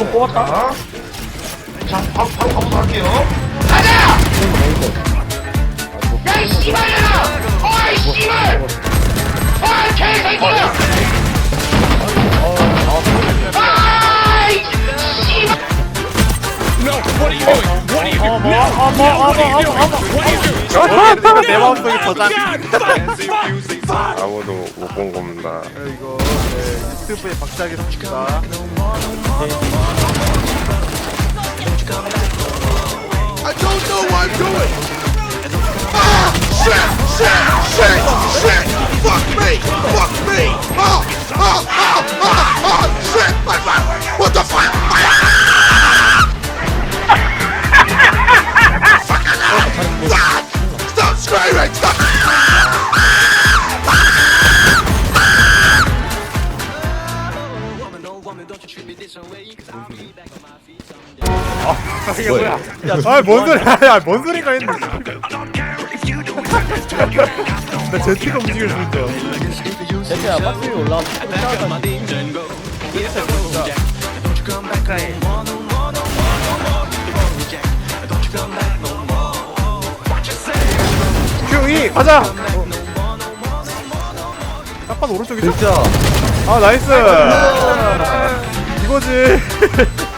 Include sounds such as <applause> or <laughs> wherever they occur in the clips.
좀 뽑았다. 자, 바로, 바로 가보도록 할게요. 가자! 야, 이 씨발년아! 어 이, 씨발! 어 이, 개새끼야! 아 이, 씨발! 내 마음속에 저장. 아무도 못 본 겁니다. 이거 네, 유튜브에 박제하겠습니다. I don't know what I'm doing! Ah! Shit! Shit! Shit! Shit! Fuck me! Fuck me! Oh! Oh! Oh! 이게 뭐야? 아, 뭔 소리야? 야, 뭔 소리가 있는 나 제트가 움직일 수 있죠. 제트야 박스 위에 올라가서 Q2 가자. 약간 오른쪽이죠? 진짜. 아 나이스. 이거지. <laughs>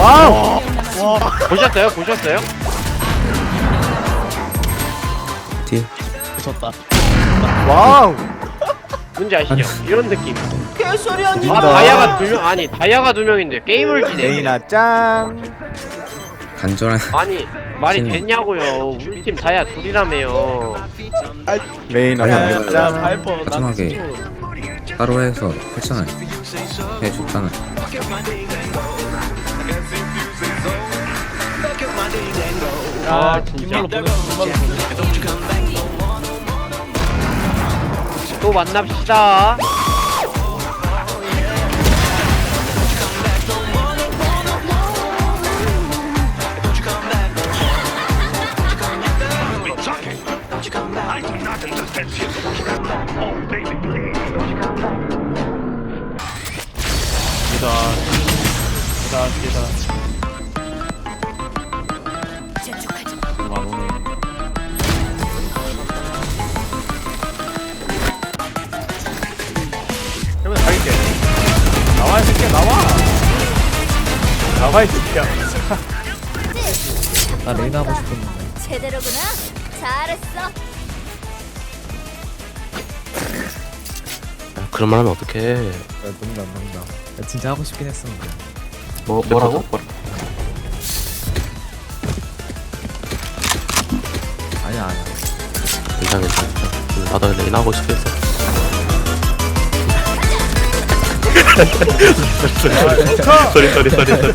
와우. 보셨어요? 보셨어요? 붙였다. 와우. 뭔지 아시죠? 이런 느낌. 개소리 아니. 아 다이아가 두 명 아니 다이아가 두 명인데 게임을 지네. 레이나 짱. 간절한 아니 말이 진- 됐냐고요. 우리 팀 다이아 둘이라며요. 레이나 아니야, 짱. 발퍼 나 마지막에 따로 해서 했잖아요. 해줬잖아요. 아 진짜. 뒷말로 보내. 또 만납시다. 계단. 그러면 가릴게. 나와 이 새끼야 나와. 나와 이 새끼야. <laughs> 나 레이나 하고 싶은데. 제대로구나. 잘했어. 그런 말 하면 어떡해. 농담 농담. 나 진짜 하고 싶긴 했어. 뭐 뭐라고? 아니야 아니야. 괜찮아 괜찮아. 나도 레인 하고 싶겠어. 소리 소리 소리 소리.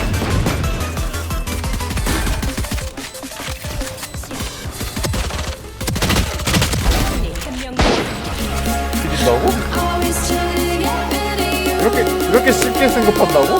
게 승급한다고?